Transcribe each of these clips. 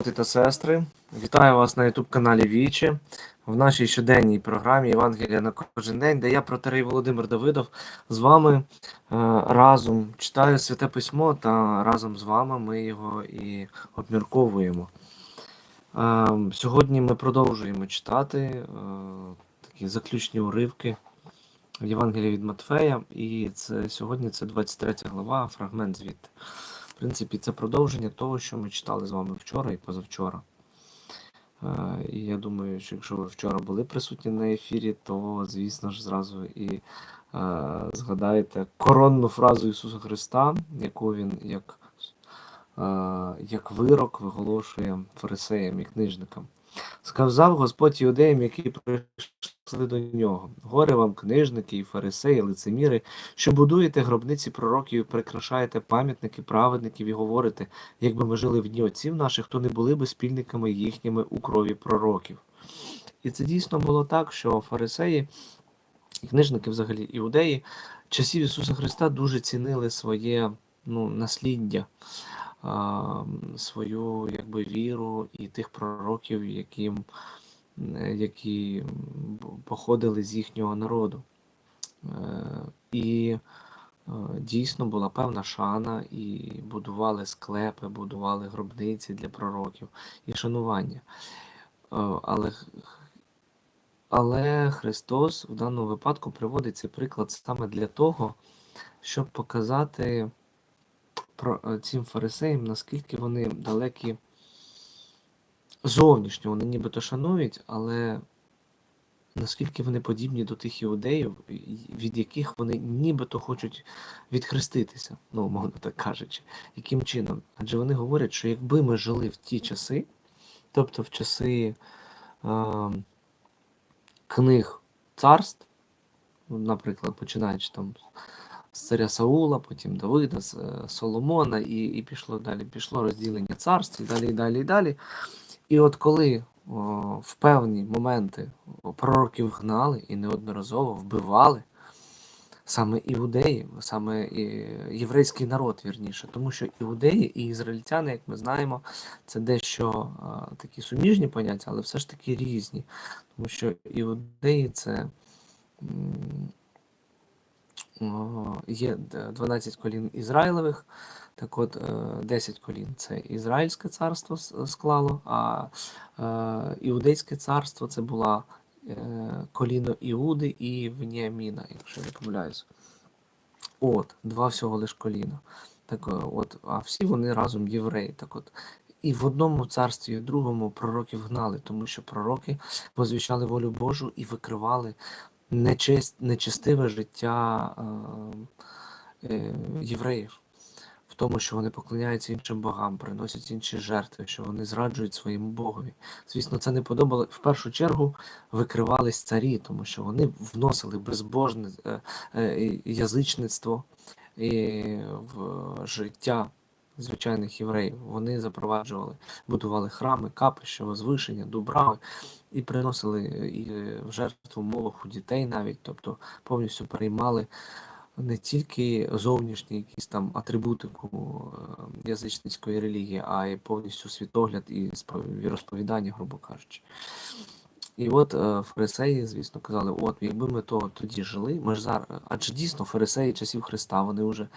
брати та сестри, вітаю вас на youtube каналі Вічі в нашій щоденній програмі Євангелія на кожен день, де я, протерей Володимир Давидов, з вами е, разом читаю Святе Письмо та разом з вами ми його і обмірковуємо. Е, сьогодні ми продовжуємо читати е, такі заключні уривки Євангелія від Матфея, і це сьогодні це 23 глава, фрагмент звідти. В принципі, це продовження того, що ми читали з вами вчора і позавчора. Е, І я думаю, що якщо ви вчора були присутні на ефірі, то, звісно ж, зразу і е, згадаєте коронну фразу Ісуса Христа, яку він як, е, як вирок виголошує фарисеям і книжникам. Сказав Господь іудеям, які прийшли до нього: Горе вам, книжники і фарисеї, лицеміри, що будуєте гробниці пророків, і прикрашаєте пам'ятники праведників і говорите, якби ми жили в дні отців наших, то не були би спільниками їхніми у крові пророків. І це дійсно було так, що фарисеї і книжники, взагалі іудеї, часів Ісуса Христа дуже цінили своє ну, насліддя, свою якби, віру і тих пророків, яким, які походили з їхнього народу. Е, І е, дійсно була певна шана, і будували склепи, будували гробниці для пророків і шанування. Е, Але, але Христос в даному випадку приводить цей приклад саме для того, щоб показати е, цим фарисеям, наскільки вони далекі зовнішньо, вони нібито шанують, але наскільки вони подібні до тих іудеїв, від яких вони нібито хочуть відхреститися, ну, умовно так кажучи, яким чином? Адже вони говорять, що якби ми жили в ті часи, тобто в часи е, книг царств, наприклад, починаючи там з царя Саула, потім Давида, з е, Соломона, і, і пішло далі. Пішло розділення царств, і далі, і далі, і далі. І от коли о, в певні моменти пророків гнали і неодноразово вбивали саме іудеї, саме єврейський народ, вірніше, тому що іудеї і ізраїльтяни, як ми знаємо, це дещо а, такі суміжні поняття, але все ж таки різні. Тому що іудеї це є д- 12 колін Ізраїлевих, так от, е, 10 колін це Ізраїльське царство склало, а е, Іудейське царство це була е, коліно Іуди і Веніаміна, якщо я не помиляюсь. От, два всього лиш коліна. Так, е, от, а всі вони разом євреї. Так от. І в одному царстві, і в другому пророків гнали, тому що пророки возвіщали волю Божу і викривали нечесть, нечестиве життя е, е, євреїв тому, що вони поклоняються іншим богам, приносять інші жертви, що вони зраджують своєму богові. Звісно, це не подобало. В першу чергу викривались царі, тому що вони вносили безбожне е, е, язичництво і в життя звичайних євреїв. Вони запроваджували, будували храми, капища, возвишення, дубрави і приносили і в жертву молоху дітей навіть, тобто повністю переймали не тільки зовнішні якісь там атрибутику е, язичницької релігії, а й повністю світогляд і віросповідання, грубо кажучи. І от е, фарисеї, звісно, казали: от, якби ми то тоді жили, ми ж зараз. Адже дійсно фарисеї часів Христа вони вже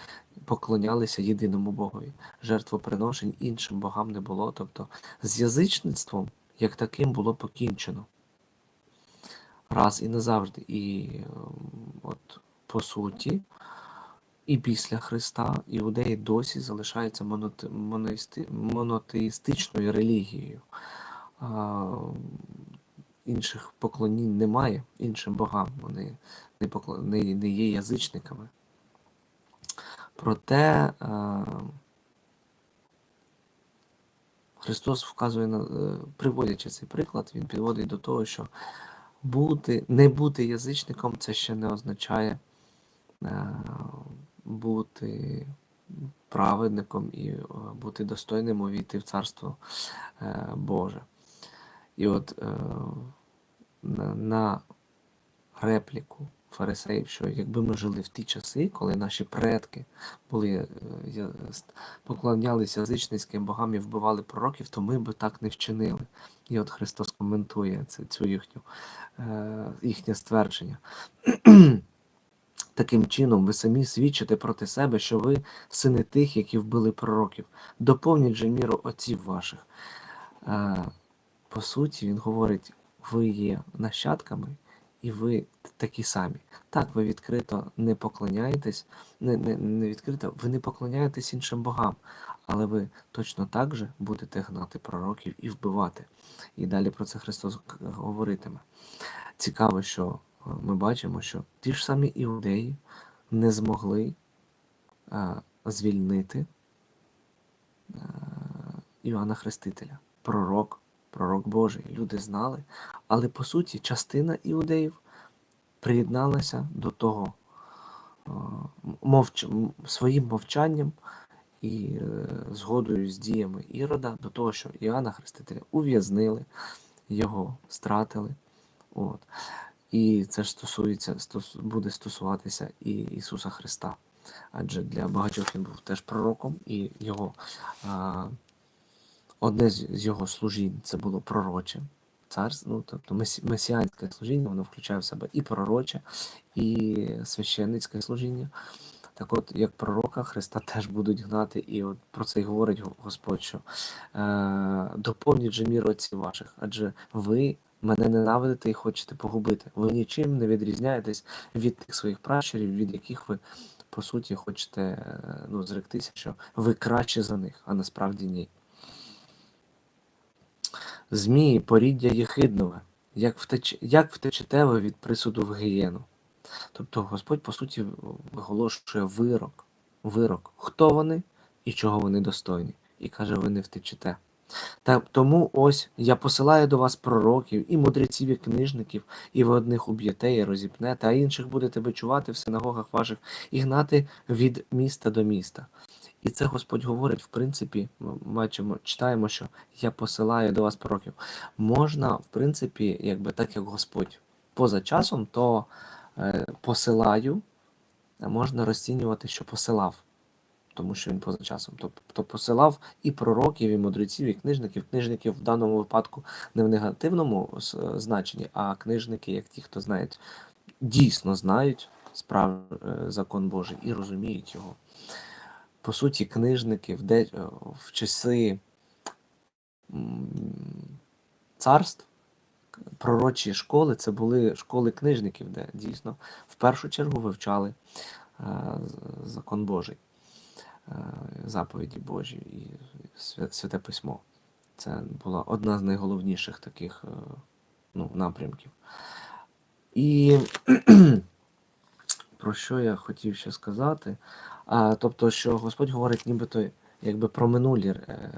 поклонялися єдиному Богові. Жертвоприношень іншим богам не було. Тобто з язичництвом як таким було покінчено. Раз і назавжди. І ем, от по суті, і після Христа іудеї досі залишаються монотеїстичною релігією. Інших поклонінь немає іншим богам, вони не, покла... не, є язичниками. Проте Христос вказує на, е, приводячи цей приклад, він підводить до того, що бути, не бути язичником це ще не означає бути праведником і е, бути достойним увійти в Царство е, Боже. І от е, на, репліку фарисеїв, що якби ми жили в ті часи, коли наші предки були е, поклонялися язичницьким богам і вбивали пророків, то ми би так не вчинили. І от Христос коментує це, цю їхню, е, їхнє ствердження. Таким чином, ви самі свідчите проти себе, що ви сини тих, які вбили пророків. Доповніть же міру отців ваших. Е, по суті, він говорить, ви є нащадками, і ви такі самі. Так, ви відкрито не поклоняєтесь, не, не, не відкрито, ви не поклоняєтесь іншим богам, але ви точно так же будете гнати пророків і вбивати. І далі про це Христос говоритиме. Цікаво, що ми бачимо, що ті ж самі іудеї не змогли е, звільнити е, Іоанна Хрестителя, пророк, пророк Божий. Люди знали, але по суті частина іудеїв приєдналася до того е, мовч... своїм мовчанням і е, згодою з діями Ірода до того, що Іоанна Хрестителя ув'язнили, його стратили. От. І це ж стосується, стос, буде стосуватися і Ісуса Христа. Адже для багатьох він був теж пророком, і його а, одне з, його служінь це було пророче. Царство, ну, тобто месіанське служіння, воно включає в себе і пророче, і священницьке служіння. Так от, як пророка Христа теж будуть гнати, і от про це й говорить Господь, що е, доповніть же мір отців ваших, адже ви мене ненавидите і хочете погубити. Ви нічим не відрізняєтесь від тих своїх пращурів, від яких ви, по суті, хочете е, ну, зректися, що ви краще за них, а насправді ні. Змії, поріддя єхиднове, як, втеч... як втечете ви від присуду в гієну. Тобто Господь, по суті, виголошує вирок, вирок, хто вони і чого вони достойні. І каже, ви не втечете. Та тому ось я посилаю до вас пророків, і мудреців, і книжників, і ви одних уб'єте, і розіпнете, а інших будете бичувати в синагогах ваших і гнати від міста до міста. І це Господь говорить, в принципі, ми бачимо, читаємо, що я посилаю до вас пророків. Можна, в принципі, якби так як Господь поза часом, то е, посилаю, можна розцінювати, що посилав, тому що він поза часом. Тобто посилав і пророків, і мудреців, і книжників. Книжників в даному випадку не в негативному значенні, а книжники, як ті, хто знають, дійсно знають справ е, закон Божий і розуміють його. По суті, книжники в, де, е, в часи царств, пророчі школи, це були школи книжників, де дійсно в першу чергу вивчали е, закон Божий, заповіді Божі і святе письмо. Це була одна з найголовніших таких е, ну, напрямків. І про що я хотів ще сказати? А, тобто, що Господь говорить нібито якби про минулі е,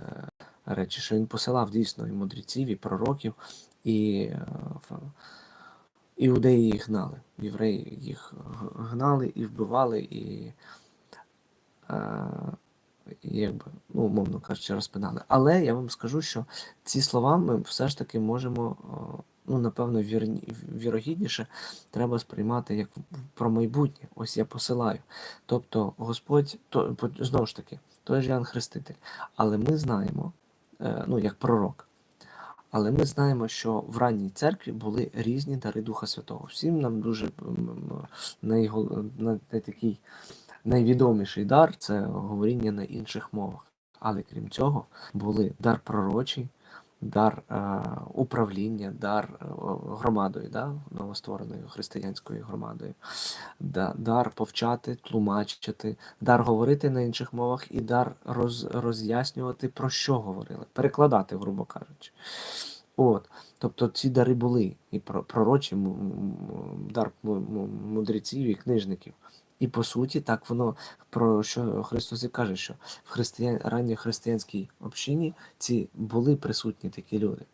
речі, що він посилав дійсно і мудреців, і пророків, і е, іудеї їх гнали, євреї їх гнали і вбивали, е, і якби, ну, умовно кажучи, розпинали. Але я вам скажу, що ці слова ми все ж таки можемо, е, ну, напевно, вірні, вірогідніше треба сприймати як про майбутнє. Ось я посилаю. Тобто Господь, то, знову ж таки, той же Ян Хреститель. Але ми знаємо, е, ну, як пророк. Але ми знаємо, що в ранній церкві були різні дари Духа Святого. Всім нам дуже м, м, найгол... найвідоміший дар це говоріння на інших мовах. Але крім цього, були дар пророчий, дар е, управління, дар е, громадою, да, новоствореною християнською громадою, да, дар повчати, тлумачити, дар говорити на інших мовах і дар роз, роз'яснювати, про що говорили, перекладати, грубо кажучи. От, тобто ці дари були і пророчі дар му- му- мудреців і книжників. І по суті, так воно про що Христос і каже, що в християн, ранньої християнській общині ці були присутні такі люди.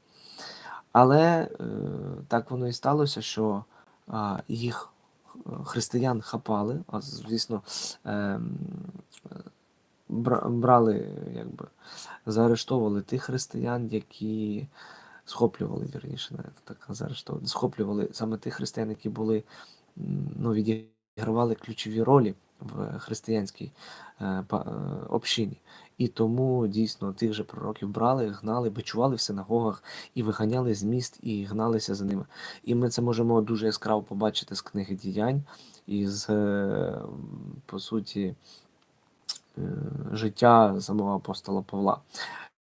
Але е, так воно і сталося, що а, їх е, християн хапали, а звісно, е, брали, якби заарештовували тих християн, які схоплювали, вірніше, так заарештовували, схоплювали саме тих християн, які були ну, відігравали ключові ролі в християнській е, е, общині. І тому дійсно тих же пророків брали, гнали, бичували в синагогах і виганяли з міст і гналися за ними. І ми це можемо дуже яскраво побачити з книги діянь і з, е, по суті, життя самого апостола Павла.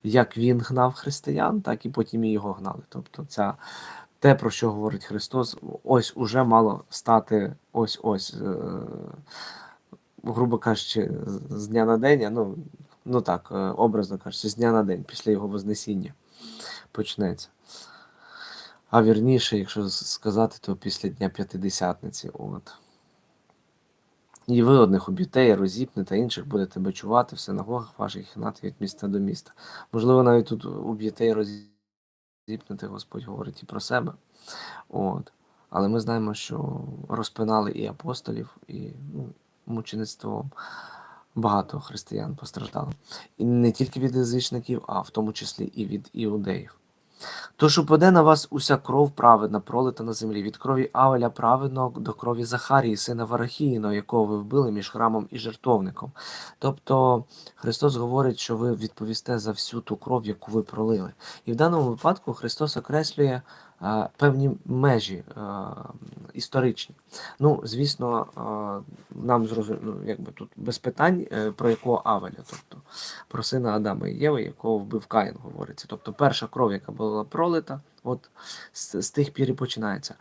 Як він гнав християн, так і потім і його гнали. Тобто, ця, те, про що говорить Христос, ось уже мало стати ось ось, е, грубо кажучи, з- дня на день, ну, ну так, е, образно кажучи, з дня на день, після його Вознесіння почнеться. А вірніше, якщо сказати, то після Дня П'ятидесятниці. От. І ви одних уб'єте, розіпнете, інших будете бичувати в синагогах ваших і від міста до міста. Можливо, навіть тут уб'єте і розіпнете, Господь говорить і про себе. От. Але ми знаємо, що розпинали і апостолів, і ну, мучеництвом багато християн постраждало. І не тільки від язичників, а в тому числі і від іудеїв. Тож упаде на вас уся кров праведна, пролита на землі, від крові Авеля праведного до крові Захарії, сина Варахіїного, якого ви вбили між храмом і жертовником. Тобто Христос говорить, що ви відповісте за всю ту кров, яку ви пролили. І в даному випадку Христос окреслює певні межі е, історичні. Ну, звісно, е, нам зрозуміло, ну, якби тут без питань, е, про якого Авеля, тобто про сина Адама і Єви, якого вбив Каїн, говориться. Тобто перша кров, яка була пролита, от з, з тих пір і починається.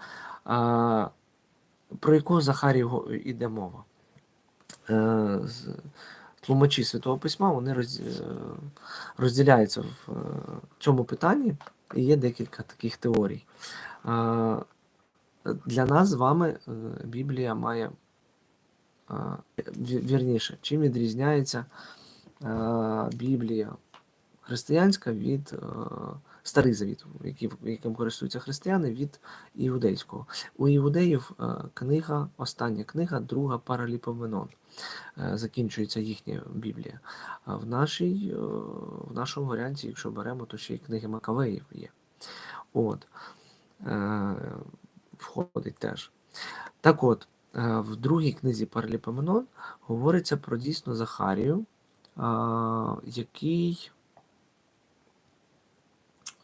Про яку Захарію іде мова? Тлумачі Святого Письма вони е, розділяються в е, цьому питанні, і є декілька таких теорій. Для нас з вами е, Біблія має вірніше, чим відрізняється Біблія християнська від Старий Завіт, яким користуються християни, від іудейського. У іудеїв е, книга, остання книга, друга параліпоменон. Е, Закінчується їхня Біблія. А в, нашій, е, в нашому варіанті, якщо беремо, то ще й книги Макавеїв є. От. Входить теж. Так от, в другій книзі Параліпоменон говориться про дійсно Захарію, який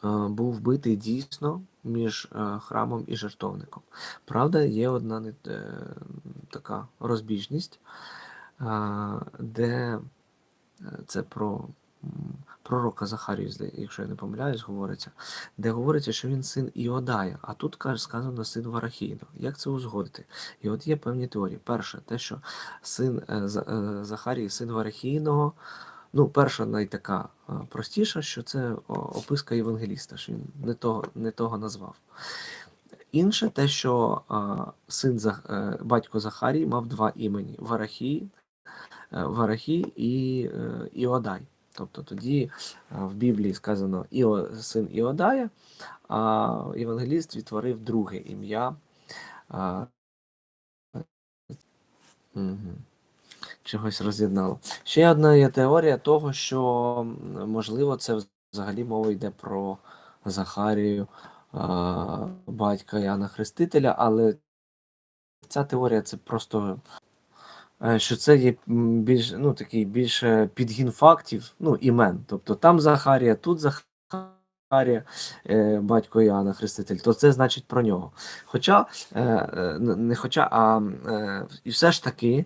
був вбитий дійсно між е, храмом і жертовником. Правда, є одна е, така розбіжність, де е, це про пророка Захарію, якщо я не помиляюсь, говориться, де говориться, що він син Іодая, а тут каже, сказано син Варахіїна. Як це узгодити? І от є певні теорії. Перше, те, що син е, е, Захарії, син Варахійного, ну, перша найтака простіша, що це описка євангеліста, що він не того, не того назвав. Інше те, що син е, батько Захарії мав два імені: Варахій, е, Варахій і е, Іодай. Тобто тоді в Біблії сказано Іо, син Іодая, а євангеліст відтворив друге ім'я. Мгм. Чогось роз'єднало. Ще одна є теорія того, що можливо це взагалі мова йде про Захарію, батька Яна Хрестителя, але ця теорія це просто е, що це є більш ну такий більше підгін фактів, ну імен. Тобто там Захарія, тут Захарія, е, батько Іоанна Хреститель, то це значить про нього. Хоча е, е, не хоча, а е, і все ж таки.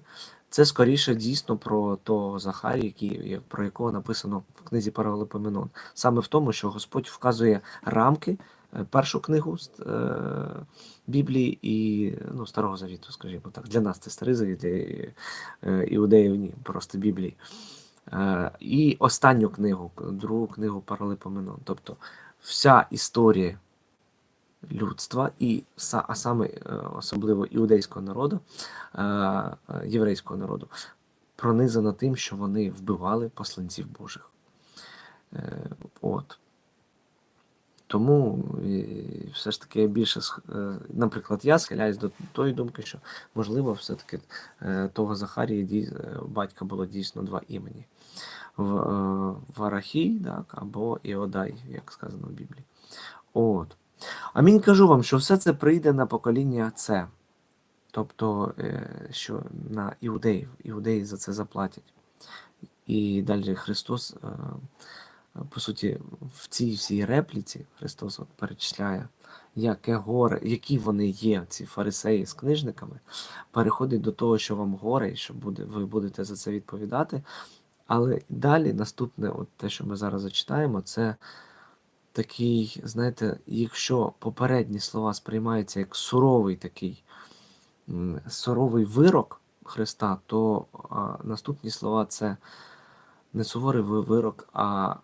Це скоріше дійсно про того Захарія, який, про якого написано в книзі Паралипоменон. Саме в тому, що Господь вказує рамки, е, першу книгу е, Біблії і ну, Старого Завіту, скажімо так. Для нас це старий завіт, для е, іудеїв ні, просто Біблії. І останню книгу, другу книгу Паралипоменон. Тобто вся історія людства, і а саме е, особливо іудейського народу, е, е, єврейського народу, пронизана тим, що вони вбивали посланців Божих. От. Тому все ж таки більше, наприклад, я схиляюсь до тої думки, що можливо, все-таки того Захарії батька було дійсно два імені. Варахій, так, або Іодай, як сказано в Біблії. От. Амінь кажу вам, що все це прийде на покоління це. тобто, е, що на іудеїв, іудеї за це заплатять. І далі Христос, е, по суті, в цій всій репліці Христос от перечисляє, яке горе, які вони є, ці фарисеї з книжниками, переходить до того, що вам горе, і що буде, ви будете за це відповідати. Але далі наступне, от те, що ми зараз зачитаємо, це такий, знаєте, якщо попередні слова сприймаються як суровий такий суровий вирок Христа, то а, наступні слова це не суворий вирок, а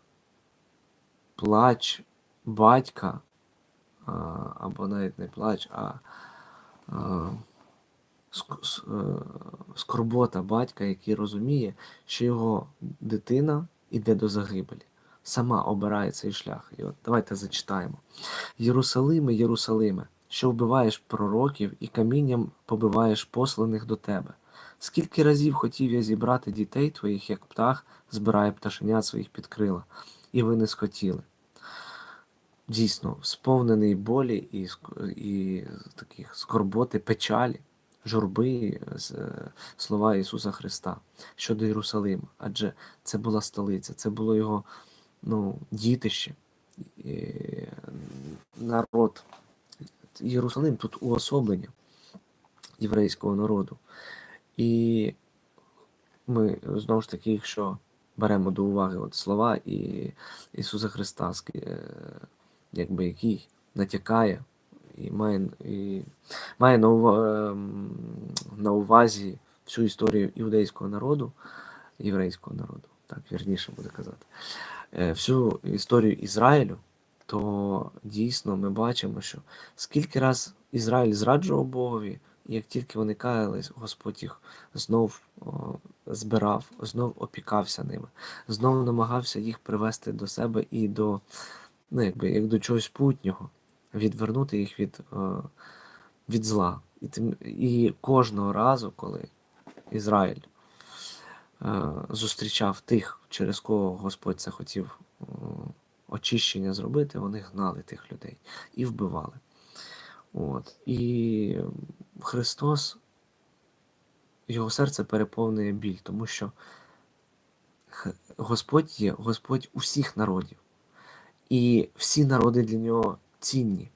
плач батька, а, або навіть не плач, а, а е, скорбота батька, який розуміє, що його дитина іде до загибелі, сама обирає цей шлях. І от давайте зачитаємо. Єрусалиме, Єрусалиме, що вбиваєш пророків і камінням побиваєш посланих до тебе. Скільки разів хотів я зібрати дітей твоїх, як птах збирає пташенят своїх під крила, і ви не схотіли. Дійсно, сповнений болі і, і таких скорботи, печалі, журби з е, слова Ісуса Христа щодо Єрусалима. Адже це була столиця, це було його ну, дітище, народ. Єрусалим тут уособлення єврейського народу. І ми знову ж таки, якщо беремо до уваги от слова і Ісуса Христа, е, якби який натякає і має, і має на, ува- ем, на увазі всю історію іудейського народу, єврейського народу, так вірніше буде казати, всю історію Ізраїлю, то дійсно ми бачимо, що скільки раз Ізраїль зраджував Богові, і як тільки вони каялись, Господь їх знов о, збирав, знов опікався ними, знов намагався їх привести до себе і до, ну, якби, як до чогось путнього, відвернути їх від, е, від зла. І, тим, і кожного разу, коли Ізраїль е, зустрічав тих, через кого Господь це хотів е, очищення зробити, вони гнали тих людей і вбивали. От. І Христос, його серце переповнює біль, тому що Господь є Господь усіх народів. І всі народи для нього цінні.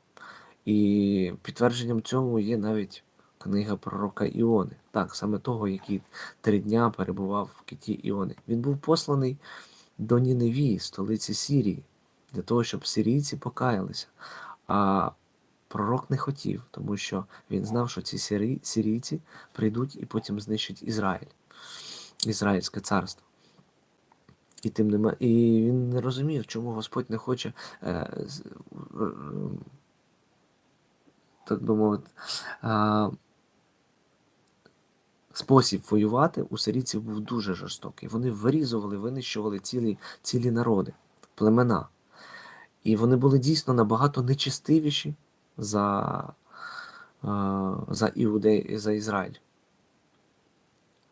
І підтвердженням цьому є навіть книга пророка Іони. Так, саме того, який три дня перебував в киті Іони. Він був посланий до Ніневії, столиці Сірії, для того, щоб сирійці покаялися. А пророк не хотів, тому що він знав, що ці сирійці прийдуть і потім знищать Ізраїль, Ізраїльське царство. І тим нема... і він не розумів, чому Господь не хоче, е, так би мовити, е, спосіб воювати у сирійців був дуже жорстокий. Вони вирізували, винищували цілі, цілі народи, племена. І вони були дійсно набагато нечестивіші за, е, за Іудей, за Ізраїль.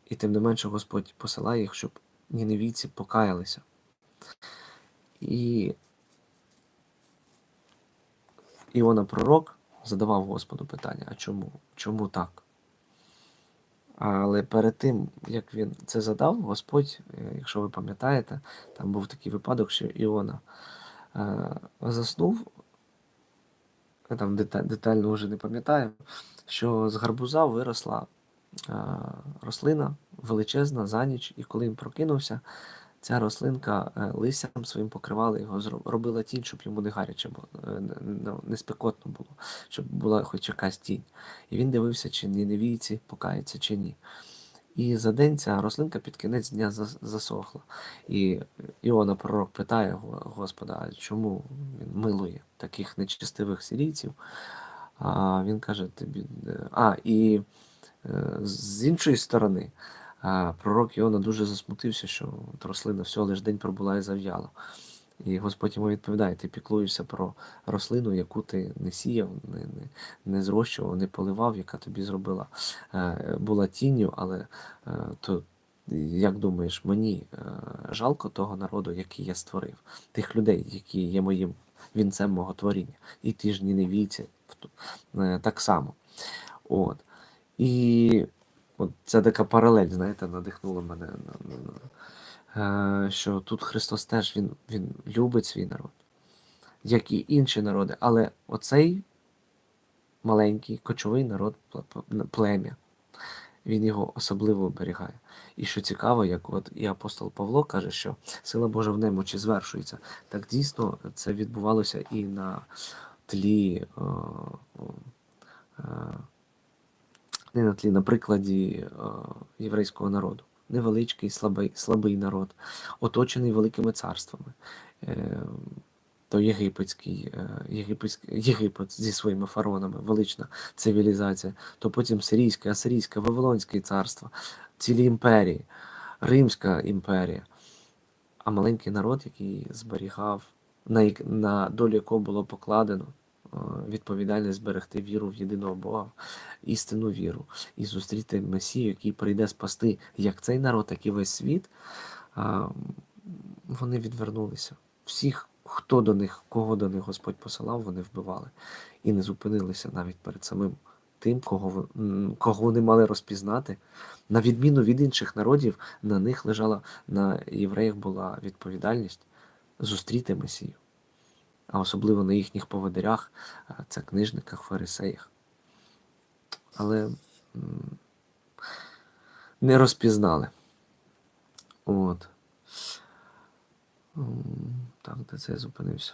І тим не менше Господь посилає їх, щоб ніневійці покаялися. І Іона Пророк задавав Господу питання: а чому? Чому так? Але перед тим, як він це задав, Господь, е, якщо ви пам'ятаєте, там був такий випадок, що Іона е, заснув, я там детально вже не пам'ятаю, що з гарбуза виросла е, рослина величезна за ніч, і коли він прокинувся, ця рослинка е, листям своїм покривала його, робила тінь, щоб йому не гаряче було, е, не, не- не спекотно було, щоб була хоч якась тінь. І він дивився, чи ніневійці покаються, чи ні. І за день ця рослинка під кінець дня засохла. І Іона пророк питає Господа, чому він милує таких нечестивих сирійців? А він каже тобі. е, А, і з іншої сторони, а, пророк Іона дуже засмутився, що рослина всього лиш день пробула і зав'яла. І Господь йому відповідає: ти піклуєшся про рослину, яку ти не сіяв, не, не, не зрощував, не поливав, яка тобі зробила, е, була тінню, але е, то. Як думаєш, мені е, жалко того народу, який я створив, тих людей, які є моїм вінцем мого творіння, і ті ж ніневійці так само. От. І от це така паралель, знаєте, надихнула мене е, що тут Христос теж він, він любить свій народ, як і інші народи, але оцей маленький кочовий народ пле- пле- плем'я, він його особливо оберігає. І що цікаво, як от і апостол Павло каже, що сила Божа в немочі звершується. Так дійсно це відбувалося і на тлі. Е, е, не на тлі, на прикладі е, єврейського народу. Невеличкий, слабий, слабий народ, оточений великими царствами. Е, то єгипетський, е, єгипетський, Єгипет зі своїми фараонами, велична цивілізація, то потім Сирійське, Асирійське, Вавилонське царство, цілі імперії, Римська імперія. А маленький народ, який зберігав, на, на долю якого було покладено відповідальність зберегти віру в єдиного Бога, істинну віру, і зустріти Месію, який прийде спасти як цей народ, так і весь світ, вони відвернулися. Всіх, хто до них, кого до них Господь посилав, вони вбивали і не зупинилися навіть перед самим тим, кого, кого вони мали розпізнати. На відміну від інших народів, на них лежала, на євреях була відповідальність зустріти Месію. А особливо на їхніх поводирях, це книжниках, фарисеях. Але не розпізнали. От. Так, де це я зупинився.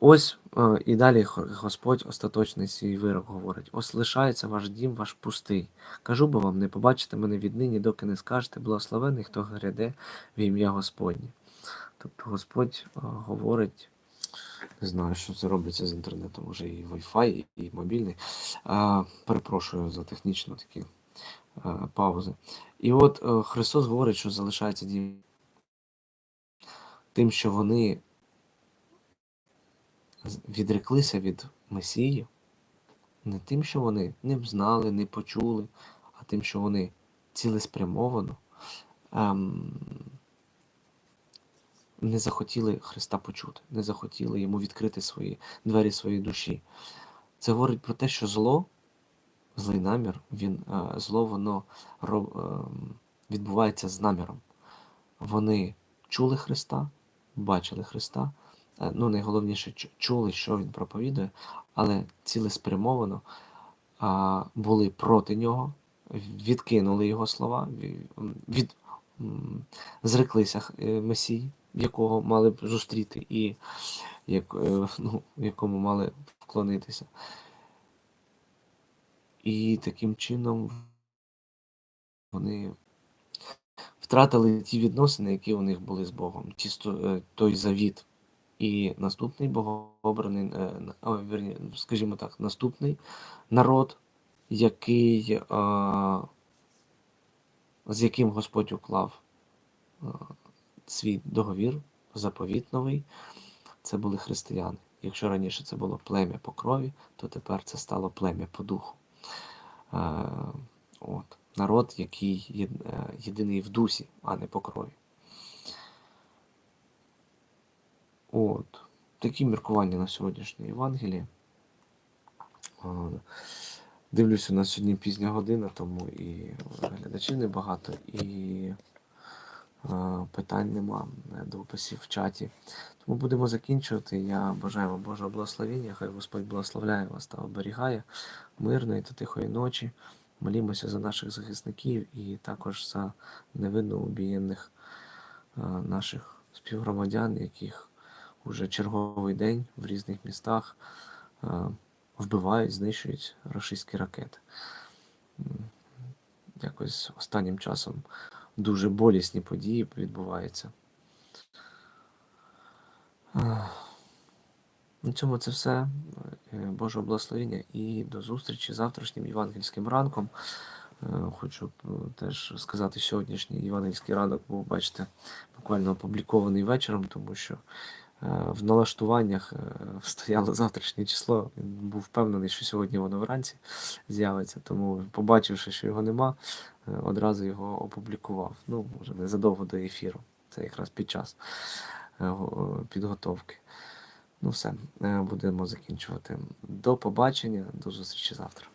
Ось е, і далі Господь остаточний свій вирок говорить: ось лишається ваш дім, ваш пустий. Кажу бо вам, не побачите мене віднині, доки не скажете, благословений, хто гряде в ім'я Господнє. Тобто Господь е, говорить, не знаю, що це робиться з інтернетом, може і Wi-Fi, і мобільний. А, перепрошую за технічно такі а, паузи. І от е, Христос говорить, що залишається дім тим, що вони відреклися від Месії, не тим, що вони не б знали, не почули, а тим, що вони цілеспрямовано ем, не захотіли Христа почути, не захотіли йому відкрити свої двері своєї душі. Це говорить про те, що зло, злий намір, він, е, зло воно ем, відбувається з наміром. Вони чули Христа, бачили Христа, е, ну найголовніше чули, що Він проповідує, але цілеспрямовано були проти нього, відкинули його слова, від, зреклися е, Месії, якого мали б зустріти, і як, е, ну, якому мали вклонитися. І таким чином вони втратили ті відносини, які у них були з Богом, ті, е, той завіт. І наступний богообраний, е, скажімо так, наступний народ, який, з яким Господь уклав свій договір, заповіт новий, це були християни. Якщо раніше це було плем'я по крові, то тепер це стало плем'я по духу. Е, от. Народ, який є- е, єдиний в дусі, а не по крові. От. Такі міркування на сьогоднішнє Євангеліє. Е, Дивлюся, у нас сьогодні пізня година, тому і глядачів небагато, і питань нема, е, дописів в чаті. Тому будемо закінчувати. Я бажаю вам Божого благословення. Хай Господь благословляє вас та оберігає мирної та тихої ночі. Молімося за наших захисників і також за невинно убієнних е, наших співгромадян, яких уже черговий день в різних містах е, вбивають, знищують російські ракети. Якось останнім часом дуже болісні події відбуваються. Е, На цьому це все. Е, Божого благословення і до зустрічі завтрашнім євангельським ранком. Е, Хочу теж сказати, сьогоднішній євангельський ранок був, бачите, буквально опублікований вечором, тому що в налаштуваннях стояло завтрашнє число. Він був впевнений, що сьогодні воно вранці з'явиться. Тому, побачивши, що його нема, одразу його опублікував. Ну, вже незадовго до ефіру. Це якраз під час е, підготовки. Ну все, е, будемо закінчувати. До побачення, до зустрічі завтра.